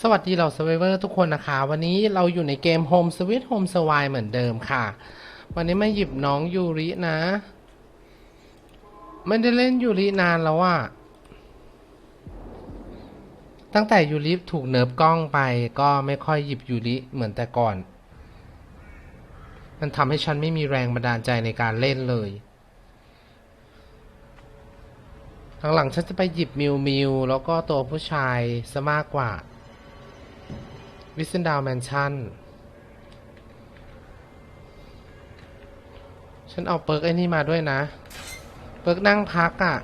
สวัสดีเรา s u r v i v o r ทุกคนนะคะ วันนี้เราอยู่ในเกม Home Sweet Home s w i เหมือนเดิมค่ะ วันนี้มาหยิบน้องยูรินะ ไม่ได้เล่นยูรินานแล้วอะตั้งแต่ยูริถูกเนิร์ฟกล้องไปก็ไม่ค่อยหยิบยูริเหมือนแต่ก่อน มันทำให้ฉันไม่มีแรงบันดาลใจในการเล่นเลยหลังๆฉันจะไปหยิบมิวมิวแล้วก็ตัวผู้ชายซะมากกว่า วิสเซนดาวแมนชั่น ฉันเอาเปิร์กไอ้นี่มาด้วยนะ เปิร์กนั่งพักอะ่ะ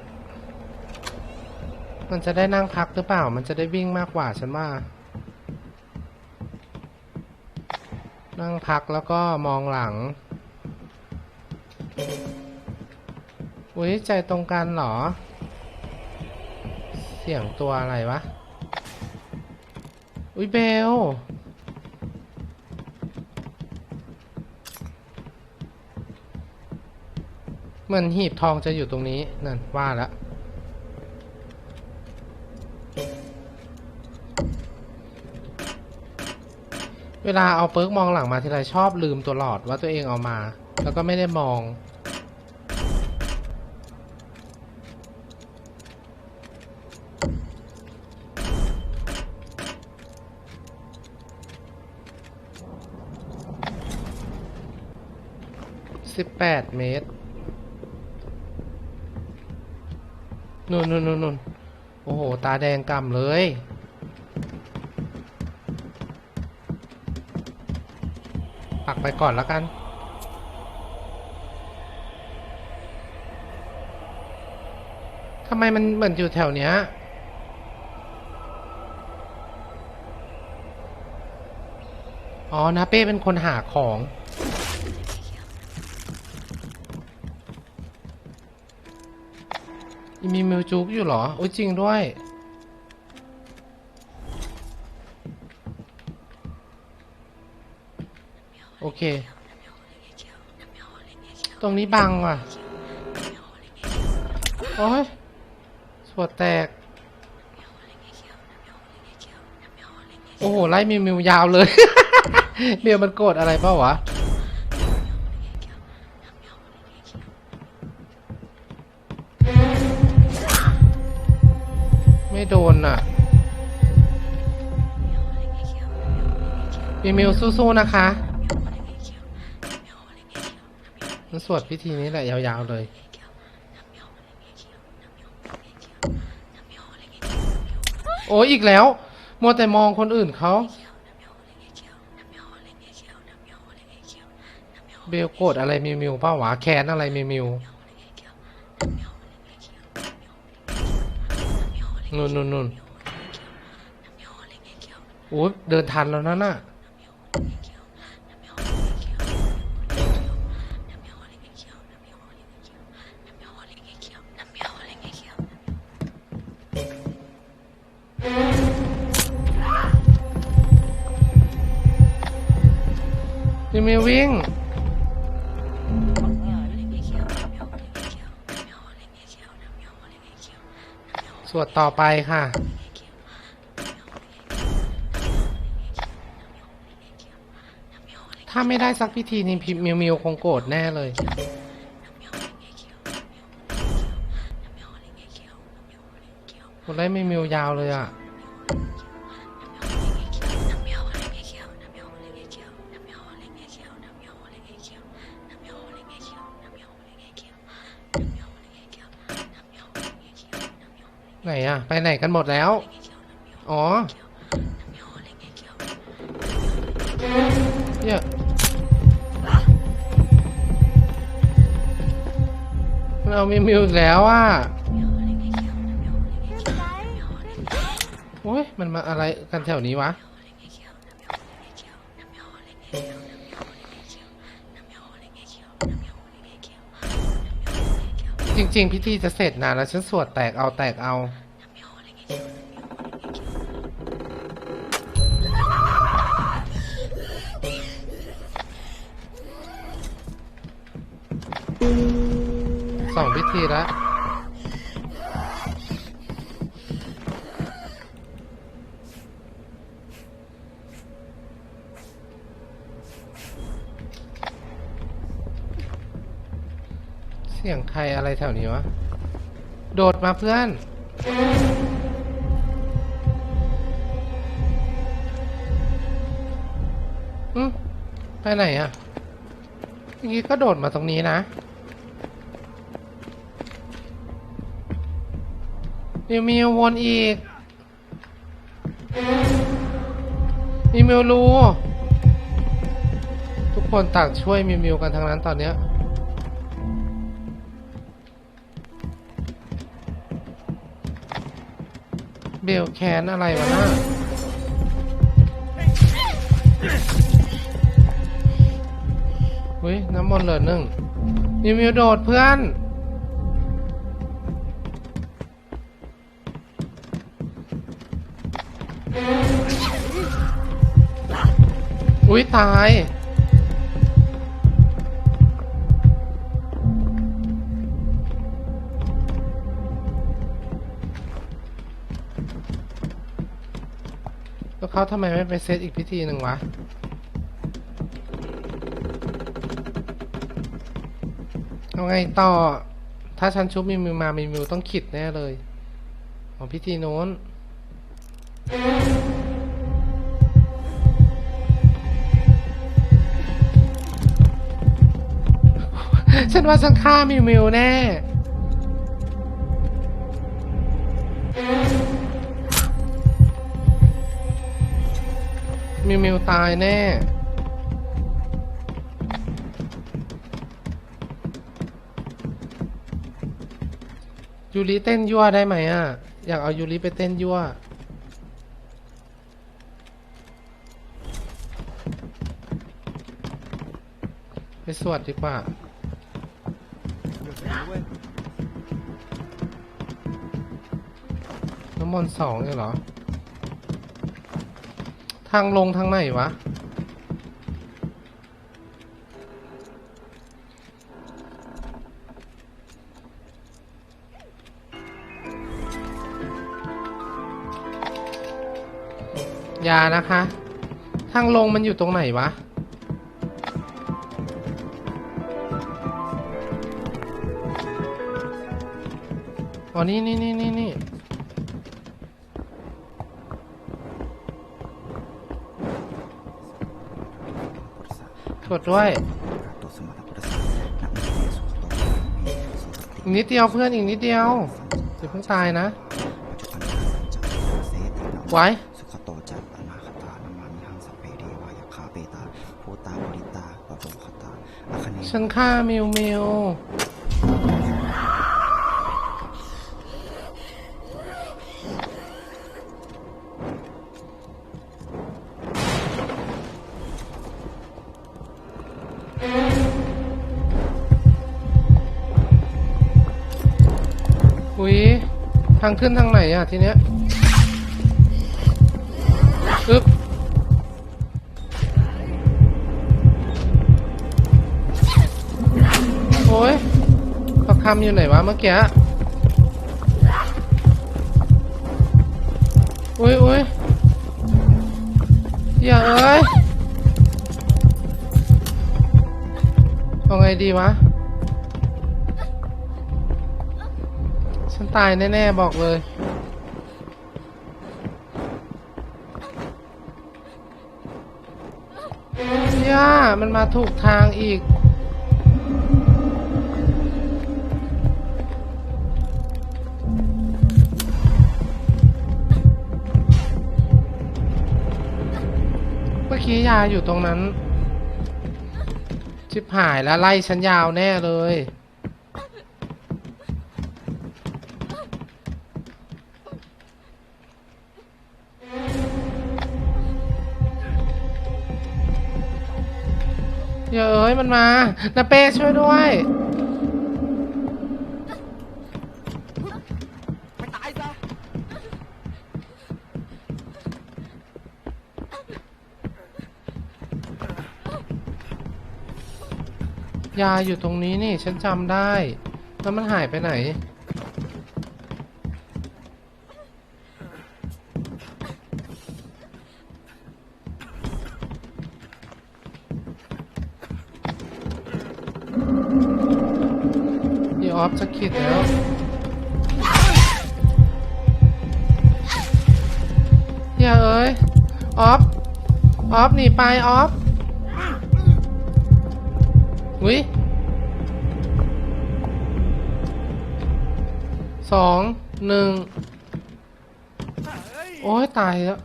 มันจะได้นั่งพักหรือเปล่า มันจะได้วิ่งมากกว่าฉันว่า นั่งพักแล้วก็มองหลัง อุ้ยใจตรงกันเหรอ เสียงตัวอะไรวะ อุ้ยเบล เหมือนหีบทองจะอยู่ตรงนี้ นั่น ว่าแล้วเวลาเอาเปิร์กมองหลังมาทีไรชอบลืมตัวหลอดว่าตัวเองเอามา แล้วก็ไม่ได้มอง สิบแปดเมตรนู่นนู่นนู่นโอ้โห ตาแดงก่ำเลย ปักไปก่อนแล้วกันทำไมมันเหมือนอยู่แถวเนี้ยอ๋อ นาเป้เป็นคนหาของ ยังมีมิวจุกอยู่เหรอ โอ้ยจริงด้วย โอเค ตรงนี้บังว่ะ โอ้ยสวดแตก โอ้โห ไล่มิวมิวยาวเลย เบียร์มันโกรธอะไรเปล่าวะ นอะมิวมิวสู้ๆนะคะมันสวดพิธีนี้แหละยาวๆเลย โอ้ยอีกแล้ว มัวแต่มองคนอื่นเขา เบลโกรธอะไรมิวมิวเปล่าวะแค้นอะไรมิวมิว นุ่นนุ่นนุ่นโอ้ยเดินทันแล้วนั่นน่ะมิวมิววิ่ง สวดต่อไปค่ะ ถ้าไม่ได้สักพิธีนี้พิมิวมิวคงโกรธแน่เลย คนไล่ไม่มิวยาวเลยอะ ไหนอะไปไหนกันหมดแล้ว อ๋อเนี่ยเอามิวมิวแล้วอะโอ้ยมันมาอะไรกันแถวนี้วะจริง ๆ พิธีจะเสร็จนานแล้วฉันสวดแตกเอาแตกเอา สองวิธีแล้วเสียงใครอะไรแถวนี้วะ โดดมาเพื่อน ไปไหนอะ่ะเมื่อกี้ก็โดดมาตรงนี้นะ มิวมิววนอีกมิวมิวรู้ ทุกคนต่างช่วยมิวมิวกันทั้งนั้นตอนเนี้ยเบลแคนอะไรวะน่าอุ้ยน้ำมนต์เหลือหนึ่งมิวมิวโดดเพื่อน ยตาย แล้วเขาทำไมไม่ไปเซตอีกพิธีหนึ่งวะเอาไงต่อ ถ้าฉันชุบมิวมิวมามิวมิวต้องขิดแน่เลย ของพิธีโน้น ฉันว่าฉันฆ่ามิวมิวแน่ มิวมิวตายแน่ยูริเต้นยั่วได้ไหมอะ อยากเอายูริไปเต้นยั่วไปสวดดีกว่า น้ำมนต์สองเลยเหรอ ทางลงทางไหนวะอย่านะคะ ทางลงมันอยู่ตรงไหนวะอ๋อนี่นี่นี่นี่นี่ กดด้วย อีกนิดเดียวเพื่อนอีกนิดเดียวเดี๋ยวเพิ่งตายนะไว้สุขโตจักอนาคตานามามิหังสเพเดวายคาเปตาภูตาบริตาปะโรคตาอคเนฉันฆ่ามิวมิวางขึ้นทางไหนอะทีเนี้ยอึ๊บโอ้ยประคำอยู่ไหนวะเมื่อกี้อุ้ยอุ้ยอย่าเอ้ยเอาไงดีวะ ตายแน่ๆบอกเลยย่ามันมาถูกทางอีก เมื่อกี้ยาอยู่ตรงนั้น ชิบหายแล้วไล่ฉันยาวแน่เลย เดี๋ยวเอ้ยมันมานาเป้ช่วยด้วย ไปตายซะยาอยู่ตรงนี้นี่ฉันจำได้ แล้วมันหายไปไหน อออฟจะขิดแล้วเหี้ยเอ้ย ออฟ ออฟหนีไป ออฟวิสองหนึ่งโอ้ยตายแล้ว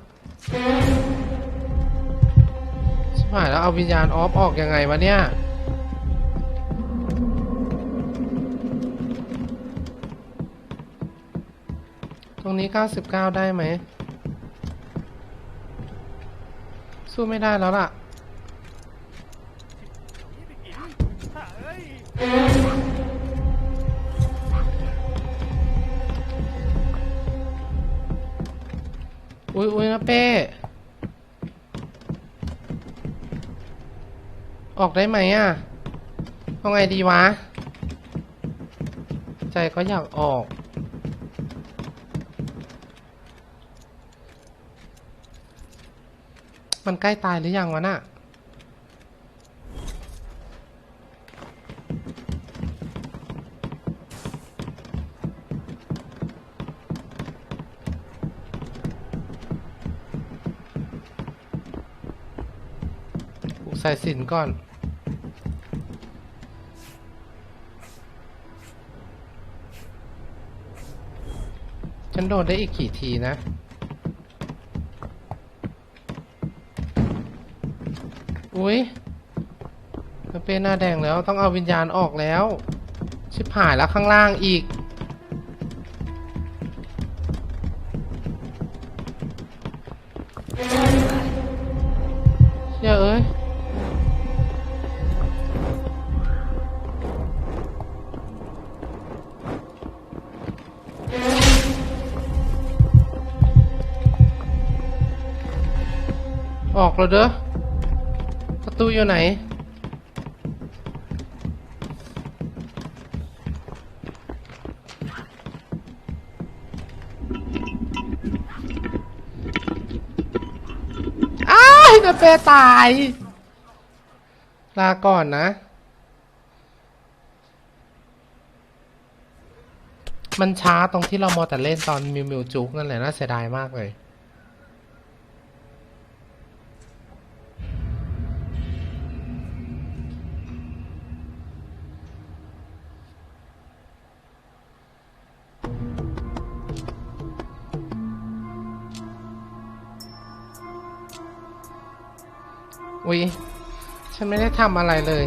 ชิบหายแล้วเอาวิญญาณออฟออกยังไงวะเนี่ย ต รงนี้99ได้ไหม สู้ไม่ได้แล้วล่ะ อุ้ยอุ้ยนะเป้ ออกได้ไหมอะเอาไงดีวะ ใจก็อยากออก มันใกล้ตายหรือยังวะน่ะผูกสายสินก่อนฉันโดนได้อีกกี่ทีนะ อุ้ยมันเป็นหน้าแดงแล้วต้องเอาวิญญาณออกแล้ว ชิบหายแล้วข้างล่างอีกเดี๋ยวเอ้ยออกแล้วเด้อ ตูอยู่ไหน อ้ายกาแฟตาย ลาก่อนนะ มันช้าตรงที่เรามอแต่เล่นตอนมิวมิวจุกนั่นแหละน่าเสียดายมากเลย อุ๊ย ฉันไม่ได้ทำอะไรเลย